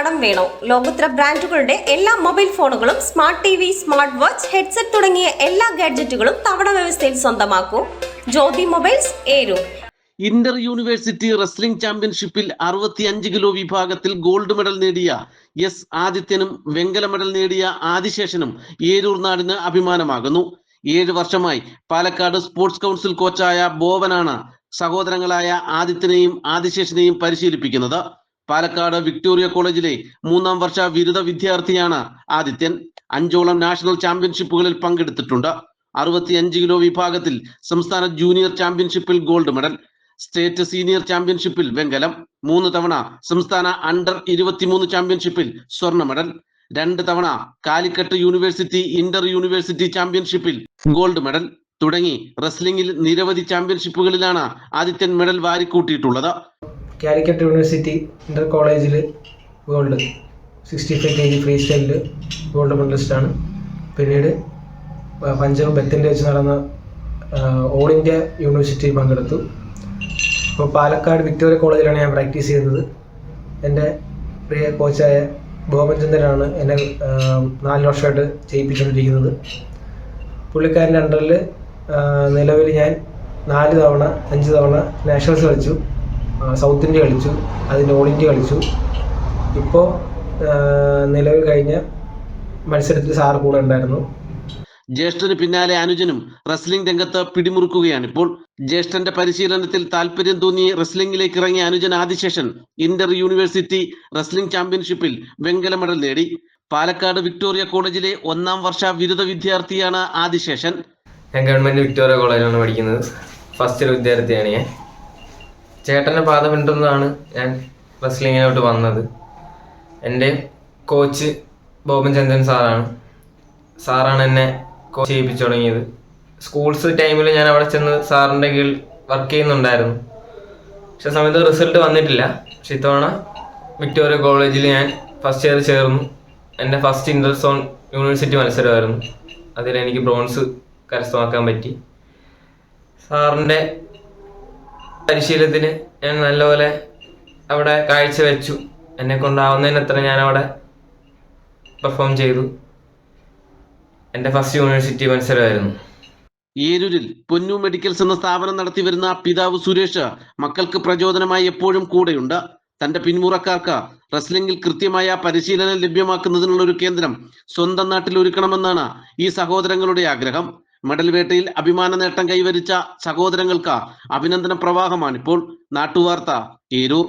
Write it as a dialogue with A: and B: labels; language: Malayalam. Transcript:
A: കടം വേണോ? ലോകോത്തര ബ്രാൻഡുകളുടെ എല്ലാ മൊബൈൽ ഫോണുകളും smart T V smart watch headset തുടങ്ങിയ എല്ലാ ഗാഡ്ജറ്റുകളും തവണ വ്യവസ്ഥയിൽ സ്വന്തമാക്കൂ. Jyothi mobiles Eroor
B: inter university wrestling ചാമ്പ്യൻഷിപ്പിൽ അറുപത്തിയഞ്ച് കിലോ വിഭാഗത്തിൽ ഗോൾഡ് മെഡൽ നേടിയ എസ് ആദിത്യനും വെങ്കല മെഡൽ നേടിയ ആദിശേഷനും ഏരൂർ നാടിന് അഭിമാനമാകുന്നു. ഏഴ് വർഷമായി പാലക്കാട് സ്പോർട്സ് കൗൺസിൽ കോച്ചായ ബോവനാണ് സഹോദരങ്ങളായ ആദിത്യനെയും ആദിശേഷനെയും പരിശീലിപ്പിക്കുന്നത്. പാലക്കാട് വിക്ടോറിയ കോളേജിലെ മൂന്നാം വർഷ ബിരുദ വിദ്യാർത്ഥിയാണ് ആദിത്യൻ. അഞ്ചോളം നാഷണൽ ചാമ്പ്യൻഷിപ്പുകളിൽ പങ്കെടുത്തിട്ടുണ്ട്. അറുപത്തിയഞ്ച് കിലോ വിഭാഗത്തിൽ സംസ്ഥാന ജൂനിയർ ചാമ്പ്യൻഷിപ്പിൽ ഗോൾഡ് മെഡൽ സ്റ്റേറ്റ് സീനിയർ ചാമ്പ്യൻഷിപ്പിൽ വെങ്കലം മൂന്ന് തവണ സംസ്ഥാന അണ്ടർ ഇരുപത്തിമൂന്ന് ചാമ്പ്യൻഷിപ്പിൽ സ്വർണ മെഡൽ രണ്ട് തവണ കാലിക്കട്ട് യൂണിവേഴ്സിറ്റി ഇന്റർ യൂണിവേഴ്സിറ്റി ചാമ്പ്യൻഷിപ്പിൽ ഗോൾഡ് മെഡൽ തുടങ്ങി റെസ്ലിംഗിൽ നിരവധി ചാമ്പ്യൻഷിപ്പുകളിലാണ് ആദിത്യൻ മെഡൽ വാരിക്കൂട്ടിയിട്ടുള്ളത്.
C: കാലിക്കറ്റ് യൂണിവേഴ്സിറ്റി ഇന്റർ കോളേജിൽ gold sixty five K G free സ്റ്റൈലിൽ ഗോൾഡ് മെഡലിസ്റ്റാണ് പിന്നീട് പഞ്ചാബ് ബത്തിന്റെ വെച്ച് നടന്ന ഓൾ ഇന്ത്യ യൂണിവേഴ്സിറ്റി പങ്കെടുത്തു. അപ്പോൾ പാലക്കാട് വിക്ടോറിയ കോളേജിലാണ് ഞാൻ പ്രാക്ടീസ് ചെയ്യുന്നത്. എന്റെ പ്രിയ കോച്ചായ ഭോമചന്ദ്രനാണ് എന്നെ നാല് വർഷമായിട്ട് ചെയ്യിപ്പിച്ചുകൊണ്ടിരിക്കുന്നത്. പുള്ളിക്കാരന്റെ അണ്ടറിൽ നിലവിൽ ഞാൻ നാല് തവണ അഞ്ച് തവണ നാഷണൽസ് കളിച്ചു. സൗത്ത് ഇന്ത്യ കളിച്ചു അതിന്റെ ഓൾ ഇന്ത്യ കളിച്ചു. ഇപ്പോൾ നിലവിൽ കഴിഞ്ഞ മത്സരത്തിൽ സാറ് കൂടെ ഉണ്ടായിരുന്നു.
B: ജ്യേഷ്ഠന് പിന്നാലെ അനുജനും റെസ്ലിംഗ് രംഗത്ത് പിടിമുറുക്കുകയാണ്. ഇപ്പോൾ ജ്യേഷ്ഠന്റെ പരിശീലനത്തിൽ താല്പര്യം തോന്നി റെസ്ലിംഗിലേക്ക് ഇറങ്ങിയ അനുജൻ ആദിശേഷൻ ഇന്റർ യൂണിവേഴ്സിറ്റി റെസ്ലിംഗ് ചാമ്പ്യൻഷിപ്പിൽ വെങ്കല മെഡൽ നേടി. പാലക്കാട് വിക്ടോറിയ കോളേജിലെ ഒന്നാം വർഷ ബിരുദ വിദ്യാർത്ഥിയാണ് ആദിശേഷൻ
D: ഞാൻ ഗവൺമെന്റ് വിക്ടോറിയ കോളേജിലാണ് പഠിക്കുന്നത്. ഫസ്റ്റ് ഇയർ വിദ്യാർത്ഥിയാണ് ഞാൻ. ചേട്ടന്റെ പാത പിന്തുടർന്നാണ് ഞാൻ റെസ്ലിങ്ങിലോട്ട് വന്നത്. എന്റെ കോച്ച് ബോബൻ ചന്ദ്രൻ സാറാണ്. സാറാണ് എന്നെ കോച്ച് ചെയ്യിപ്പിച്ചു തുടങ്ങിയത്. സ്കൂൾസ് ടൈമിൽ ഞാൻ അവിടെ ചെന്ന് സാറിന്റെ കീഴിൽ വർക്ക് ചെയ്യുന്നുണ്ടായിരുന്നു. പക്ഷെ സമയത്ത് റിസൾട്ട് വന്നിട്ടില്ല. പക്ഷെ ഇത്തവണ വിക്ടോറിയ കോളേജിൽ ഞാൻ ഫസ്റ്റ് ഇയർ ചേർന്നു. എന്റെ ഫസ്റ്റ് ഇന്റർ സോൺ യൂണിവേഴ്സിറ്റി മത്സരമായിരുന്നു. അതിൽ എനിക്ക് ബ്രോൺസ് കരസ്ഥമാക്കാൻ പറ്റി. സാറിന്റെ പരിശീലനത്തിന് ഞാൻ നല്ലപോലെ അവിടെ കാഴ്ചവെച്ചു. എന്നെ കൊണ്ടാവുന്നതിനത്ര ഞാൻ അവിടെ പെർഫോം ചെയ്തു. എന്റെ ഫസ്റ്റ് യൂണിവേഴ്സിറ്റി മത്സരമായിരുന്നു.
B: ഏരൂരിൽ പൊന്നു മെഡിക്കൽസ് എന്ന സ്ഥാപനം നടത്തി വരുന്ന പിതാവ് സുരേഷ് മക്കൾക്ക് പ്രചോദനമായി എപ്പോഴും കൂടെയുണ്ട്. തന്റെ പിന്മുറക്കാർക്ക് റെസ്ലിംഗിൽ കൃത്യമായ പരിശീലനം ലഭ്യമാക്കുന്നതിനുള്ള ഒരു കേന്ദ്രം സ്വന്തം നാട്ടിൽ ഒരുക്കണമെന്നാണ് ഈ സഹോദരങ്ങളുടെ ആഗ്രഹം. മെഡൽ വേട്ടയിൽ അഭിമാന നേട്ടം കൈവരിച്ച സഹോദരങ്ങൾക്ക് അഭിനന്ദന പ്രവാഹമാണ്. ഇപ്പോൾ നാട്ടുവാർത്ത ഏരൂർ.